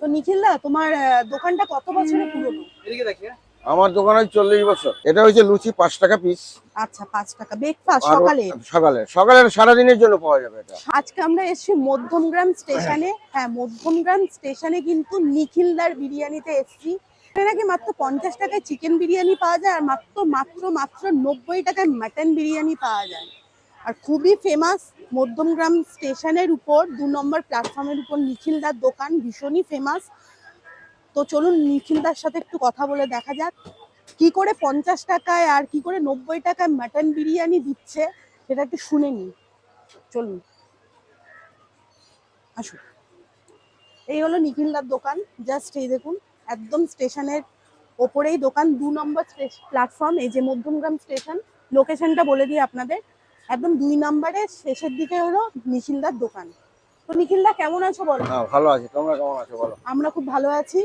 তো নিখিল দা তোমার দোকানটা কত বছরের পুরনো? আমার দোকানে চল্লিশ বছর। এটা হচ্ছে লুচি পাঁচ টাকা পিস আচ্ছা পাঁচ টাকা। ব্রেকফাস্ট সকালে? সকালে। সকালের সারাদিনের জন্য পাওয়া যাবে এটা। আজকে আমরা এসেছি মধ্যমগ্রাম স্টেশনে। হ্যাঁ মধ্যমগ্রাম স্টেশনে কিন্তু নিখিলদার বিরিয়ানিতে এসেছি। নাকি মাত্র পঞ্চাশ টাকায় চিকেন বিরিয়ানি পাওয়া যায় আর মাত্র মাত্র মাত্র নব্বই টাকায় মাটন বিরিয়ানি পাওয়া যায়। আর খুবই ফেমাস মধ্যমগ্রাম স্টেশনের উপর, দু নম্বর প্ল্যাটফর্মের উপর নিখিলদার দোকান, ভীষণই ফেমাস তো চলুন নিখিলদার সাথে একটু কথা বলে দেখা যাক। কি করে পঞ্চাশ টাকায় আর কি করে নব্বই টাকায় মাটন বিরিয়ানি দিচ্ছে, সেটা একটু শুনে নিই। চলুন। আসুন। এই হলো নিখিলদার দোকান। জাস্ট এই দেখুন, একদম স্টেশনের ওপরেই দোকান, দু নম্বর প্ল্যাটফর্ম এই যে মধ্যমগ্রাম স্টেশন। লোকেশনটা বলে দিই আপনাদের। একদম দুই নম্বরে শেষের দিকে হলো নিখিলদার দোকান। তো নিখিলদা কেমন আছো বলো? হ্যাঁ ভালো আছে। তোমরা কেমন আছো বলো? আমরা খুব ভালো আছি।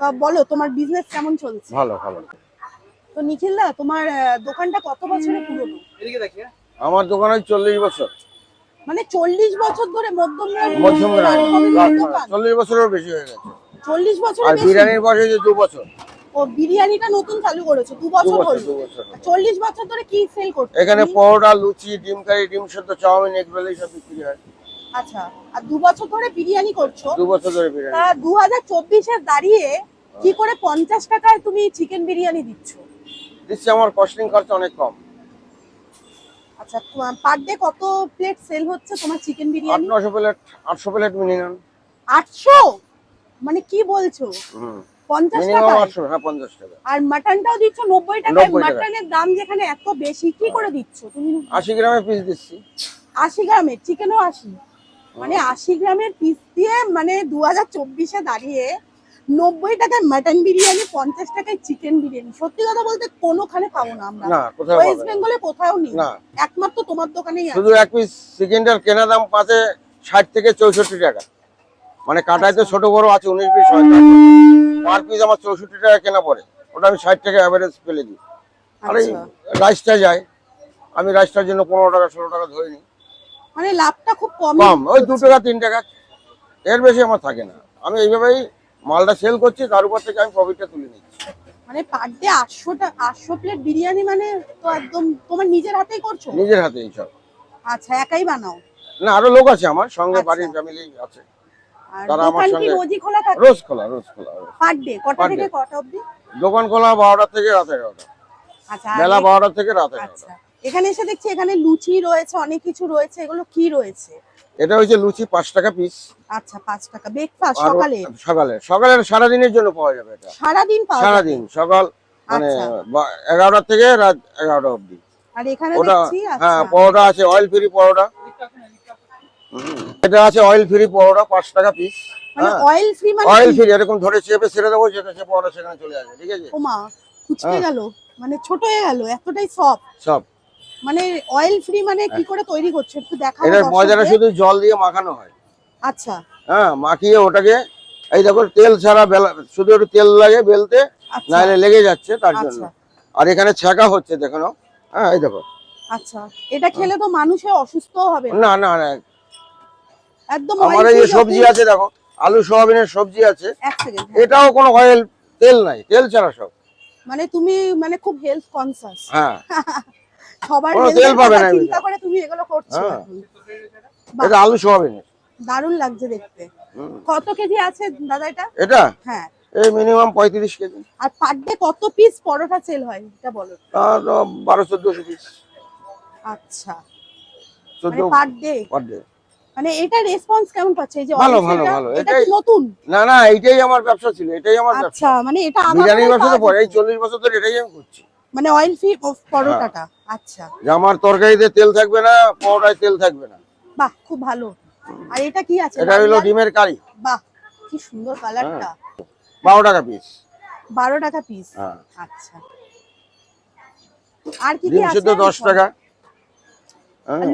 তা বলো তোমার বিজনেস কেমন চলছে? ভালো ভালো। তো নিখিলদা তোমার দোকানটা কত বছরের পুরনো? আমার দোকানে চল্লিশ বছর। মানে চল্লিশ বছর ধরে দোকান? চল্লিশ বছরেরও বেশি হয়ে গেছে। চল্লিশ আর বছরের বেশি? বিরিয়ানির বয়স হয়েছে দু বছর। ও বিরিয়ানিটা নতুন চালু করেছ দু বছর হলো। চল্লিশ বছর ধরে কি সেল করছ? এখানে? পরোটা লুচি ডিম কারি ডিম সেদ্ধ চাউমিন এগুলো সব বিক্রি হয়। আচ্ছা আর দু বছর ধরে বিরিয়ানি করছ? দু বছর ধরে বিরিয়ানি। তা দু হাজার চব্বিশে দাঁড়িয়ে কি করে পঞ্চাশ টাকায় তুমি চিকেন বিরিয়ানি দিচ্ছ? দিচ্ছে আমার কস্টিং খরচ অনেক কম। আচ্ছা পার ডে কত প্লেট সেল হচ্ছে তোমার চিকেন বিরিয়ানি? নশো প্লেট আটশো প্লেট মিনিমাম আটশো? মানে কি বলছো? পঞ্চাশ হ্যাঁ পঞ্চাশ টাকা। আর মাটনটাও দিচ্ছ নব্বই মাটনের দাম যেখানে এত বেশি কি করে দিচ্ছ তুমি? আশি গ্রামের পিস দিচ্ছি। আশি গ্রামের চিকেনও আশি। মানে আশি গ্রামের পিস দিয়ে মানে দু হাজার চব্বিশে দাঁড়িয়ে নব্বই টাকায় মাটন বিরিয়ানি পঞ্চাশ টাকায় চিকেন বিরিয়ানি। সত্যি কথা বলতে কোনোখানে পাবো না আমরা। ওয়েস্ট বেঙ্গলে কোথাও নেই। একমাত্র তোমার দোকানেই শুধু এক পিস চিকেনটার কেনা দাম পাচ্ছে ষাট থেকে চৌষট্টি টাকা। মানে কাটায় তো ছোট বড় আছে উনিশ পিস হয় পার পিস আমার চৌষট্টি টাকা কেনা পড়ে। ওটা আমি ষাট টাকা অ্যাভারেজ ফেলে দিই। আর এই আচ্ছা। রাইসটা যায়। আমি রাইসটার জন্য পনেরো টাকা ষোলো টাকা ধরে নিই মানে লাভটা খুব কম কম ওই দু টাকা তিন টাকা। এর বেশি আমার থাকে না। আমি এইভাবেই মালটা সেল করছি তার উপর থেকে আমি প্রফিটটা তুলে নিচ্ছি। মানে পার ডে আটশোটা আটশো প্লেট বিরিয়ানি মানে তো একদম তোমার নিজের হাতেই করছ? নিজের হাতে এইসব আচ্ছা একাই বানাও। না আরও লোক আছে আমার সঙ্গে আচ্ছা। বাড়ির ফ্যামিলি আছে। তারা আমার দোকান সঙ্গে- খোলা রোজ খোলা রোজ খোলা পার ডে? কটা থেকে কটা অবধি? দোকান খোলা বারোটা থেকে রাত এগারোটা। আচ্ছা বেলা বারোটা থেকে রাত এগারোটা। আচ্ছা। এখানে এসে দেখছি এখানে লুচি রয়েছে অনেক কিছু রয়েছে। এগুলো কি রয়েছে? এটা হচ্ছে লুচি পাঁচ টাকা পিস আচ্ছা পাঁচ টাকা। ব্রেকফাস্ট সকালে? সকালে। সারাদিনের জন্য পাওয়া যাবে এটা। সারাদিন পাওয়া সারাদিন সকাল মানে আচ্ছা। এগারোটা থেকে রাত এগারোটা অবধি। আর এখানে দেখছি হ্যাঁ পরোটা আছে অয়েল ফ্রি পরোটা। এটা আছে অয়েল ফ্রি পরোটা পাঁচ টাকা পিস মানে হ্যাঁ। অয়েল ফ্রি মানে অয়েল ফ্রি এরকম ধরে চেপে ছেড়ে দেবো যেটা সে পরোটা সেখানে চলে আসবে ঠিক আছে? ওমা কুচকে হ্যাঁ। গেল মানে ছোট হয়ে গেল এতটাই সফট সব। মানে অয়েল ফ্রি মানে কি করে তৈরি করছ একটু দেখাবো এটার ময়দাটা শুধু জল দিয়ে মাখানো হয়। আচ্ছা। হ্যাঁ মাখিয়ে ওটাকে এই দেখো তেল ছাড়া শুধু একটু তেল লাগে বেলতে আচ্ছা। নাহলে লেগে যাচ্ছে তার জন্য। আচ্ছা আর এখানে ছাকা হচ্ছে দেখো হ্যাঁ এই দেখো। আচ্ছা। এটা খেলে তো মানুষে অসুস্থ হবে। না না না একদম আমার এই সবজি আছে দেখো আলু সোয়াবিনের সবজি আছে। এটাও কোনো অয়েল তেল নাই তেল ছাড়া সব। মানে তুমি মানে খুব হেলথ কনসাস হ্যাঁ। সবার তেল পাবে না চিন্তা করে তুমি এগুলো করছ হ্যাঁ। এটা আলু সোয়াবিনের। দারুণ লাগছে দেখতে। কত কেজি আছে দাদা এটা? এটা? হ্যাঁ। এই মিনিমাম পঁয়ত্রিশ কেজি। আর পার ডে কত পিস পরোটা সেল হয় এটা বলো। আর বারো চোদ্দশো পিস আচ্ছা। পার ডে পার ডে মানে এটা রেসপন্স কেমন পাচ্ছে? এই যে ভালো, ভালো, ভালো। এটা এটাই- নতুন? না না এইটাই আমার ব্যবসা ছিল এটাই আমার ব্যবসা। আচ্ছা মানে এটা আমার বিরিয়ানির মনে ব্যবসা তো পরে এই যেত। চল্লিশ বছর ধরে এটাই আমি করছি। মানে অয়েল ফ্রি পরোটাটা আচ্ছা। যে আমার তরকারিতে তেল থাকবে না পরোটায় তেল থাকবে না। বাহ খুব ভালো। আর এটা কি আছে? এটা হলো ডিমের কারি। বাহ কি সুন্দর কালারটা। বারো টাকা পিস বারো টাকা পিস হ্যাঁ। আচ্ছা। আর কি কি আছে সিদ্ধ দশ টাকা। হ্যাঁ, আর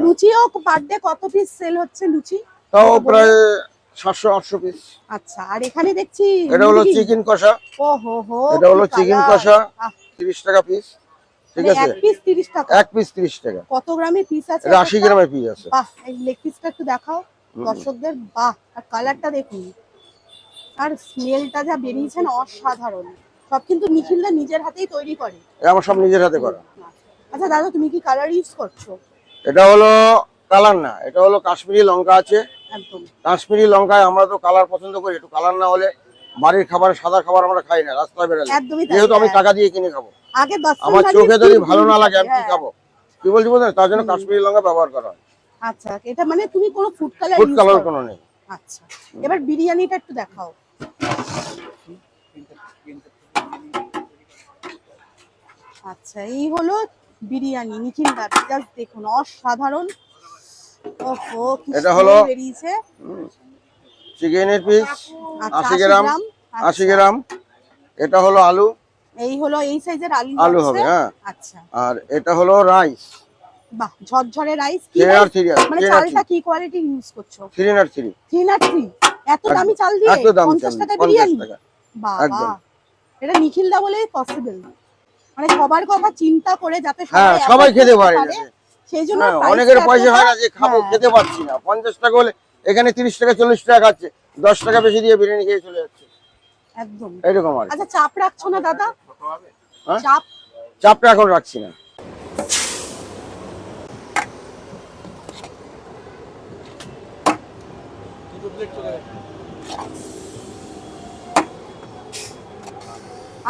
লুচিও পার ডে কত পিস সেল হচ্ছে লুচি? তাও প্রায় সাতশো আটশো পিস আচ্ছা আর এখানে দেখছি এটা হলো চিকেন কষা। ও হো এটা হলো চিকেন কষা। তিরিশ টাকা পিস ঠিক মানে আছে? এক পিস তিরিশ টাকা। এক পিস তিরিশ টাকা। কত গ্রামের পিস আছে? এটা আশি? গ্রামের পিস আছে। বাহ এই লেগ পিসটা একটু দেখাও। দর্শকদের বাহ আর কালারটা দেখুন। আর স্মেলটা যা বেরিয়েছে না অসাধারণ। সব কিন্তু নিখিলদা নিজের হাতেই তৈরি করে। আমার সব নিজের হাতে করা। আচ্ছা দাদা তুমি কি কালার ইউজ করছ? এটা হলো কালার না এটা হলো কাশ্মীরি লঙ্কা আছে। কাশ্মীরি লঙ্কায় আমরা তো কালার পছন্দ করি একটু কালার না হলে বাড়ির খাবার সাদা খাবার আমরা খাই না রাস্তায় বেরোলে। যেহেতু আমি হ্যাঁ। টাকা দিয়ে কিনে খাব। আমার চোখে যদি ভালো না লাগে আমি কি হ্যাঁ। খাব? কি বলছি বলতে তার জন্য কাশ্মীরি লঙ্কা ব্যবহার করা হয়। আচ্ছা এটা মানে তুমি কোনো ফুড কালার ফুড কালার কোনো নেই। আচ্ছা এবার বিরিয়ানিটা একটু দেখাও। আচ্ছা এই হলো বিরিয়ানি নিখিল দা জাস্ট দেখুন অসাধারণ। ওহো এটা হলো- বেরিয়েছে। চিকেনের পিস আচ্ছা, আশি গ্রাম আচ্ছা। আশি গ্রাম। এটা হলো আলু। এই হলো এই সাইজের আলু আলু হবে হ্যাঁ। আচ্ছা। আর এটা হলো রাইস। বাহ ঝরঝরে রাইস। কি মানে চালটা কি কোয়ালিটি ইউজ করছ? থ্রি আর থ্রি থ্রি না থ্রি এত দামি চাল দিয়ে এত দাম পঞ্চাশ চাল টাকা বিরিয়ানি? বাবা এটা নিখিল দা বলেই পসিবল মানে সবার কথা চিন্তা করে যাতে হ্যাঁ সবাই সবাই খেতে পারে সেই জন্য হ্যাঁ, অনেকের পয়সা হয় না যে খাব হ্যাঁ। খেতে পারছি না। পঞ্চাশ টাকা হলে এখানে তিরিশ টাকা চল্লিশ টাকা খাচ্ছে দশ টাকা বেশি দিয়ে বিরিয়ানি খেয়ে চলে যাচ্ছে। একদম। এরকম আর আচ্ছা চাপ রাখছো না দাদা? হ্যাঁ? চাপ চাপটা এখন রাখছি না।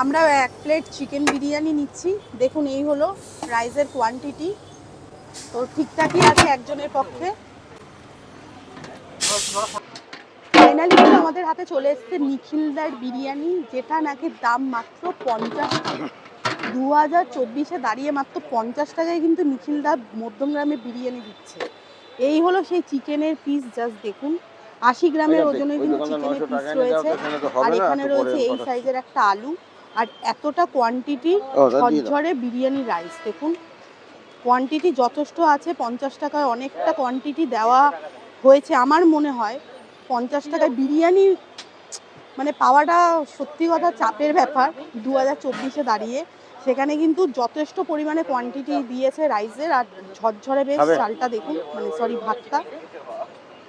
আমরা এক প্লেট চিকেন বিরিয়ানি নিচ্ছি। দেখুন এই হলো রাইসের কোয়ান্টিটি তো ঠিকঠাকই আছে একজনের পক্ষে। ফাইনালি আমাদের হাতে চলে এসেছে নিখিলদার বিরিয়ানি যেটা নাকি দাম মাত্র পঞ্চাশ টাকা। দু হাজার চব্বিশে দাঁড়িয়ে মাত্র পঞ্চাশ টাকায় কিন্তু নিখিলদা মধ্যমগ্রামে বিরিয়ানি দিচ্ছে। এই হলো সেই চিকেনের পিস জাস্ট দেখুন। আশি গ্রামের ওই ওজনের কিন্তু চিকেনের পিস রয়েছে। আর এখানে রয়েছে এই সাইজের একটা আলু। আর এতটা কোয়ান্টিটি। ঝরঝরে বিরিয়ানি রাইস দেখুন। কোয়ান্টিটি যথেষ্ট আছে পঞ্চাশ টাকায় অনেকটা কোয়ান্টিটি দেওয়া হয়েছে। আমার মনে হয় পঞ্চাশ টাকায় বিরিয়ানি মানে পাওয়াটা সত্যি কথা চাপের ব্যাপার দু হাজার চব্বিশে দাঁড়িয়ে। সেখানে কিন্তু যথেষ্ট পরিমাণে কোয়ান্টিটি দিয়েছে রাইসের আর ঝরঝরে বেশ চালটা দেখুন মানে সরি ভাতটা।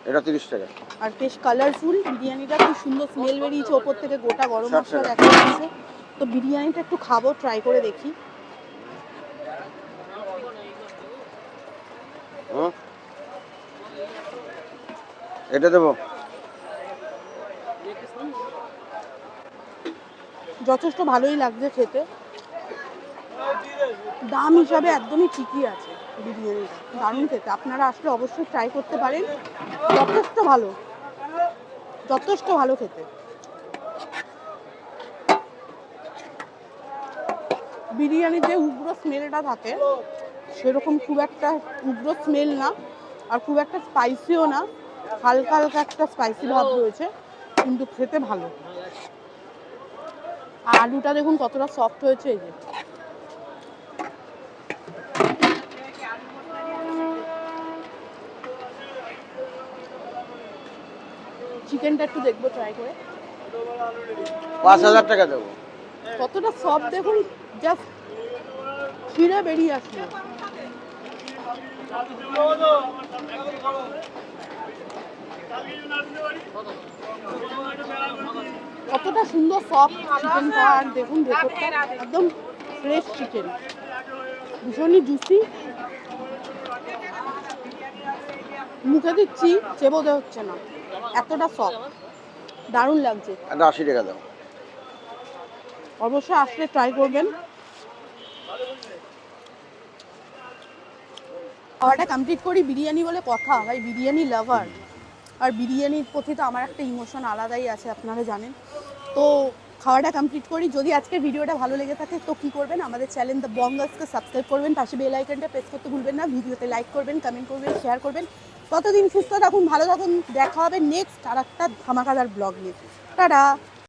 এটা তিরিশ টাকা। আর বেশ কালারফুল বিরিয়ানিটা খুব সুন্দর স্মেল বেরিয়েছে ওপর থেকে গোটা গরম মশলা দেখা যাচ্ছে। তো বিরিয়ানিটা একটু খাব ট্রাই করে দেখি? এটা দেবো। যথেষ্ট ভালোই লাগছে খেতে। দাম হিসাবে একদমই ঠিকই আছে বিরিয়ানিটা দারুণ খেতে। আপনারা আসলে অবশ্যই ট্রাই করতে পারেন। যথেষ্ট ভালো। যথেষ্ট ভালো খেতে। বিরিয়ানির যে উগ্র স্মেলটা থাকে সেরকম খুব একটা উগ্র স্মেল না আর খুব একটা স্পাইসিও না। হালকা হালকা একটা স্পাইসি ভাব রয়েছে কিন্তু খেতে ভালো। আর আলুটা দেখুন কতটা সফট হয়েছে এই যে। চিকেনটা একটু দেখব ট্রাই করে। পাঁচ হাজার টাকা দেবো। কতটা সফট দেখুন জাস্ট ছিঁড়ে বেরিয়ে আসলো। কতটা সুন্দর সফট চিকেনটা আর দেখুন ভেতরটা একদম ফ্রেশ চিকেন ভীষণই জুসি মুখে দিচ্ছি চেবোতে হচ্ছে না। এতটা সফট দারুণ লাগছে। এটা আশি টাকা দেবো অবশ্যই আসলে ট্রাই করবেন। খাওয়াটা কমপ্লিট করি, বিরিয়ানি বলে কথা, ভাই, বিরিয়ানি লাভার আর বিরিয়ানির প্রতি তো আমার একটা ইমোশন আলাদাই আছে, আপনারা জানেন। তো খাওয়াটা কমপ্লিট করি। যদি আজকের ভিডিওটা ভালো লেগে থাকে, তো কী করবেন? আমাদের চ্যানেল দ্য বঙ্গাসকে সাবস্ক্রাইব করবেন, পাশে বেল আইকনটা প্রেস করতে ভুলবেন না। ভিডিওতে লাইক করবেন কমেন্ট করবেন শেয়ার করবেন। ততদিন সুস্থ থাকুন, ভালো থাকুন। দেখা হবে নেক্সট আর একটা ধামাকাদার ব্লগ নিয়ে। টাটা!